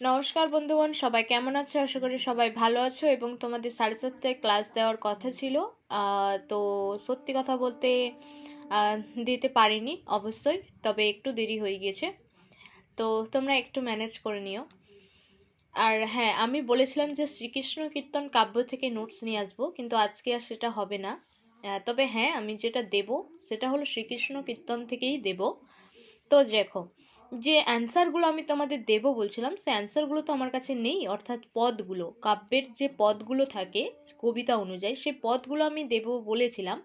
নমস্কার বন্ধুগণ, সবাই কেমন আছো? আশা করি সবাই ভালো আছো এবং তোমাদের সাড়ে সাতটায় ক্লাস দেওয়ার কথা ছিল। তো সত্যি কথা বলতে দিতে পারিনি অবশ্যই, তবে একটু দেরি হয়ে গিয়েছে তো তোমরা একটু ম্যানেজ করে নিও। আর হ্যাঁ আমি বলেছিলাম যে শ্রীকৃষ্ণ কীর্তন কাব্য থেকে নোটস নিয়ে আসব, কিন্তু আজকে আর সেটা হবে না। তবে হ্যাঁ আমি যেটা দেব, সেটা হলো শ্রীকৃষ্ণ কীর্তন থেকেই দেব। তো দেখো যে অ্যান্সারগুলো আমি তোমাদের দেবো বলছিলাম সে অ্যান্সারগুলো তো আমার কাছে নেই, অর্থাৎ পদগুলো, কাব্যের যে পদগুলো থাকে, কবিতা অনুযায়ী, সেই পদগুলো আমি দেবো বলেছিলাম।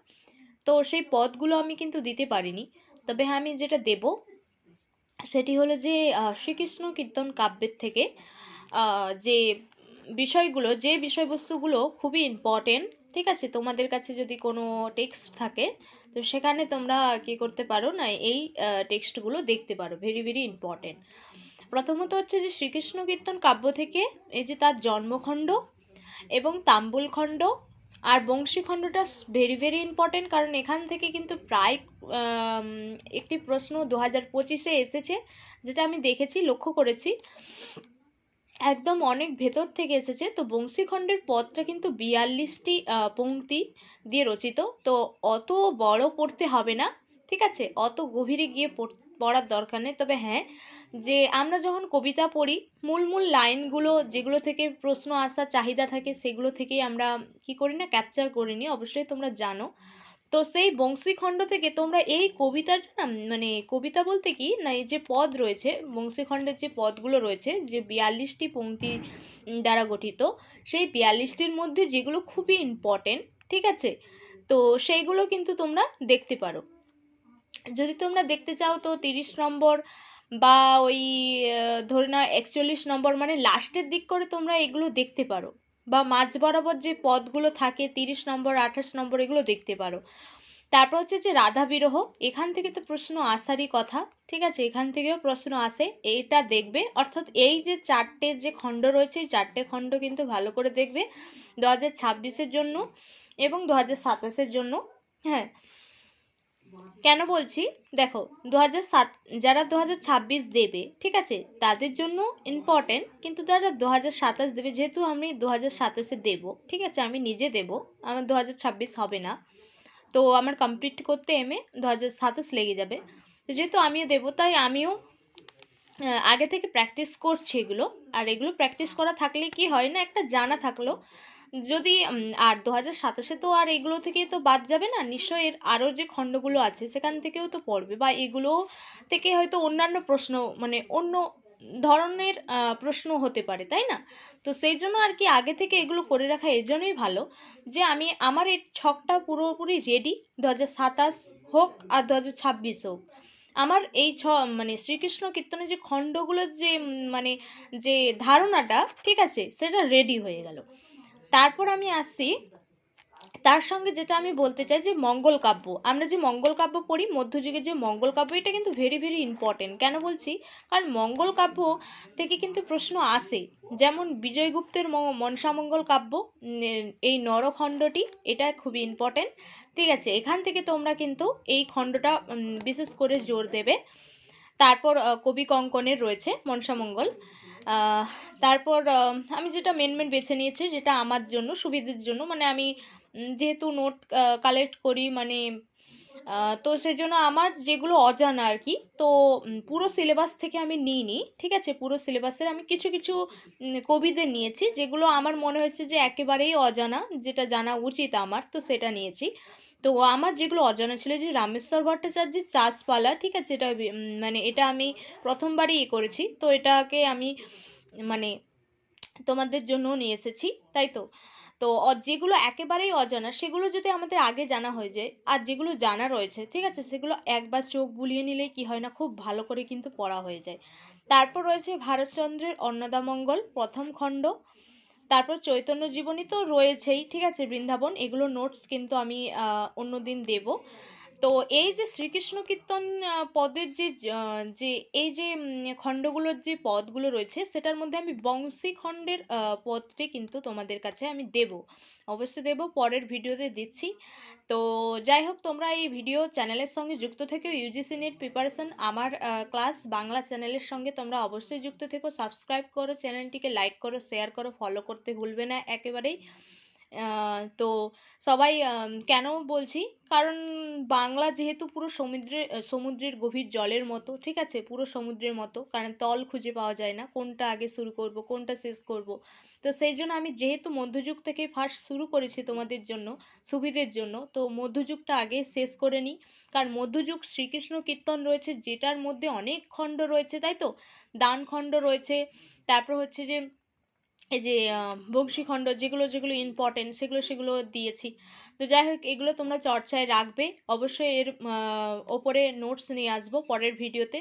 তো সেই পদগুলো আমি কিন্তু দিতে পারিনি। তবে হ্যাঁ আমি যেটা দেব, সেটি হলো যে শ্রীকৃষ্ণ কীর্তন কাব্যের থেকে যে বিষয়গুলো, যে বিষয়বস্তুগুলো খুবই ইম্পর্টেন্ট ঠিক আছে? তোমাদের কাছে যদি কোনো টেক্সট থাকে তো সেখানে তোমরা কি করতে পারো না, এই টেক্সটগুলো দেখতে পারো। ভেরি ভেরি ইম্পর্টেন্ট প্রথমত হচ্ছে যে শ্রীকৃষ্ণ কীর্তন কাব্য থেকে এই যে তার জন্মখণ্ড এবং তাম্বুল খণ্ড আর বংশী খণ্ডটা ভেরি ভেরি ইম্পর্টেন্ট কারণ এখান থেকে কিন্তু প্রায় একটি প্রশ্ন দু হাজার পঁচিশে এসেছে, যেটা আমি দেখেছি, লক্ষ্য করেছি। একদম অনেক ভেতর থেকে এসেছে। তো বংশীখণ্ডের পদটা কিন্তু বিয়াল্লিশটি পংক্তি দিয়ে রচিত। তো অত বড় পড়তে হবে না, ঠিক আছে? অত গভীরে গিয়ে পড়- পড়ার দরকার নেই। তবে হ্যাঁ যে আমরা যখন কবিতা পড়ি, মূল মূল লাইনগুলো যেগুলো থেকে প্রশ্ন আসার চাহিদা থাকে, সেগুলো থেকেই আমরা কি করি না ক্যাপচার করে নিই। অবশ্যই তোমরা জানো। তো সেই বংশীখণ্ড থেকে তোমরা এই কবিতাটা না মানে কবিতা বলতে কি, না, এই যে পদ রয়েছে বংশীখণ্ডের যে পদগুলো রয়েছে, যে বিয়াল্লিশটি পংক্তি দ্বারা গঠিত, সেই বিয়াল্লিশটির মধ্যে যেগুলো খুবই ইম্পর্টেন্ট ঠিক আছে? তো সেইগুলো কিন্তু তোমরা দেখতে পারো। যদি তোমরা দেখতে চাও তো তিরিশ নম্বর বা ওই ধরে নাও একচল্লিশ নম্বর মানে লাস্টের দিক করে তোমরা এগুলো দেখতে পারো। বা মাঝ বরাবর যে পদগুলো থাকে, তিরিশ নম্বর, আঠাশ নম্বর, এগুলো দেখতে পারো। তারপর হচ্ছে যে রাধা বিরহ, এখান থেকে তো প্রশ্ন আসারই কথা, ঠিক আছে? এখান থেকেও প্রশ্ন আসে, এইটা দেখবে। অর্থাৎ এই যে চারটে যে খণ্ড রয়েছে, এই চারটে খণ্ড কিন্তু ভালো করে দেখবে। দু হাজার জন্য এবং দু হাজার জন্য হ্যাঁ? কেন বলছি? দেখো দু হাজার সাত, যারা দু হাজার ছাব্বিশ দেবে, ঠিক আছে, তাদের জন্য ইম্পর্টেন্ট কিন্তু যারা দু হাজার সাতাশ দেবে, যেহেতু আমি দু সাতাশে দেবো, ঠিক আছে, আমি নিজে দেবো, আমার দু হাজার ছাব্বিশ হবে না, তো আমার কমপ্লিট করতে এমএ দু হাজার সাতাশ লেগে যাবে। তো যেহেতু আমিও দেবো, তাই আমিও আগে থেকে প্র্যাকটিস করছি এগুলো, আর এগুলো প্র্যাকটিস করা থাকলে কি হয় না, একটা জানা থাকল যদি আর দু হাজার সাতাশে তো আর এগুলো থেকে তো বাদ যাবে না? নিশ্চয়ই এর আরও যে খণ্ডগুলো আছে, সেখান থেকেও তো পড়বে বা এগুলো থেকে হয়তো অন্যান্য প্রশ্ন মানে অন্য ধরনের প্রশ্ন হতে পারে, তাই না? তো সেই জন্য আর কি আগে থেকে এগুলো করে রাখা এর জন্যই ভালো যে আমি, আমার এই ছকটা পুরোপুরি রেডি দু সাতাশ হোক আর দু ছাব্বিশ হোক। আমার এই ছ মানে শ্রীকৃষ্ণ কীর্তনের যে খণ্ডগুলোর যে মানে যে ধারণাটা, ঠিক আছে? সেটা রেডি হয়ে গেল। তারপর আমি আসছি তার সঙ্গে যেটা আমি বলতে চাই যে মঙ্গল কাব্য। আমরা যে মঙ্গল কাব্য পড়ি মধ্যযুগের যে মঙ্গল কাব্য, এটা কিন্তু ভেরি ভেরি ইম্পর্টেন্ট কেন বলছি? কারণ মঙ্গল কাব্য থেকে কিন্তু প্রশ্ন আসে। যেমন বিজয়গুপ্তের মনসামঙ্গল কাব্য এই নরখণ্ডটি, এটা খুবই ইম্পর্টেন্ট ঠিক আছে, এখান থেকে তোমরা কিন্তু এই খণ্ডটা বিশেষ করে জোর দেবে। তারপর কবি কঙ্কনের রয়েছে মনসামঙ্গল তারপর আমি যেটা মেন মেন বেছে নিয়েছি যেটা আমার জন্য, সুবিধের জন্য মানে আমি যেহেতু নোট কালেক্ট করি মানে তো সেই জন্য আমার যেগুলো অজানা আর কি, তো পুরো সিলেবাস থেকে আমি নিইনি, ঠিক আছে? পুরো সিলেবাসের আমি কিছু কিছু কবিদের নিয়েছি, যেগুলো আমার মনে হয়েছে যে একেবারেই অজানা, যেটা জানা উচিত আমার, তো সেটা নিয়েছি। তো আমার যেগুলো অজানা ছিল যে রামেশ্বর ভট্টাচার্যের চাষপালা ঠিক আছে? এটা মানে এটা আমি প্রথমবারই এ করেছি। তো এটাকে আমি মানে তোমাদের জন্য নিয়ে এসেছি, তাই তো? তো যেগুলো একেবারেই অজানা, সেগুলো যদি আমাদের আগে জানা হয়ে যায়, আর যেগুলো জানা রয়েছে, ঠিক আছে? সেগুলো একবার চোখ বুলিয়ে নিলেই কি হয় না, খুব ভালো করে কিন্তু পড়া হয়ে যায়। তারপর রয়েছে ভারতচন্দ্রের অন্নদামঙ্গল, প্রথম খণ্ড। তারপর চৈতন্য জীবনী তো রয়েছেই, ঠিক আছে, বৃন্দাবন, এগুলো নোটস কিন্তু আমি অন্য দিন দেব। তো এই যে শ্রীকৃষ্ণ কীর্তন পদের যে যে এই যে খণ্ডগুলোর যে পদগুলো রয়েছে সেটার মধ্যে আমি বংশী খণ্ডের পদটি কিন্তু তোমাদের কাছে আমি দেব। অবশ্যই দেব পরের ভিডিওতে দিচ্ছি। তো যাই হোক তোমরা এই ভিডিও চ্যানেলের সঙ্গে যুক্ত থেকেও ইউজিসি নেট প্রিপারেশন আমার ক্লাস বাংলা চ্যানেলের সঙ্গে তোমরা অবশ্যই যুক্ত থেকো। সাবস্ক্রাইব করো, চ্যানেলটিকে লাইক করো, শেয়ার করো, ফলো করতে ভুলবে না একেবারেই। তো সবাই কেন বলছি? কারণ বাংলা যেহেতু পুরো সমুদ্রের আ সমুদ্রের গভীর জলের মতো, ঠিক আছে? পুরো সমুদ্রের মতো। কারণ তল খুঁজে পাওয়া যায় না। কোনটা আগে শুরু করব, কোনটা শেষ করব। তো সেই জন্য আমি যেহেতু মধ্যযুগ থেকে ফার্স্ট শুরু করেছি তোমাদের জন্য, সুবিধের জন্য। তো মধ্যযুগটা আগে শেষ করে নিই। কারণ মধ্যযুগ শ্রীকৃষ্ণ কীর্তন রয়েছে যেটার মধ্যে অনেক খণ্ড রয়েছে, তাই তো? দান খণ্ড রয়েছে। তারপর হচ্ছে যে এই যে আ বংশী খণ্ড যেগুলো, যেগুলো ইম্পোর্টেন্ট সেগুলো, সেগুলো দিয়েছি। তো যাই হোক এগুলো তোমরা চর্চায় রাখবে। অবশ্যই এর ওপরে নোটস নিয়ে আসব পরের ভিডিওতে।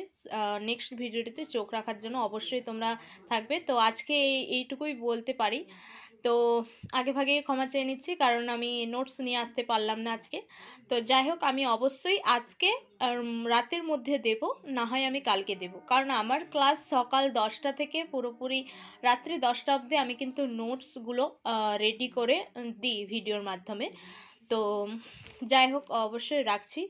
নেক্সট ভিডিওটিতে চোখ রাখার জন্য অবশ্যই তোমরা থাকবে। তো আজকে এই এইটুকুই বলতে পারি। তো আগেভাগে ক্ষমা চেয়ে নিচ্ছি কারণ আমি নোটস নিয়ে আসতে পারলাম না আজকে। তো যাই হোক আমি অবশ্যই আজকে রাতের মধ্যে দেব, না হয় আমি কালকে দেব। কারণ আমার ক্লাস সকাল ১০টা থেকে পুরোপুরি রাত্রি ১০টা অবধি আমি কিন্তু নোটসগুলো রেডি করে দিই ভিডিওর মাধ্যমে। তো যাই হোক অবশ্যই রাখছি।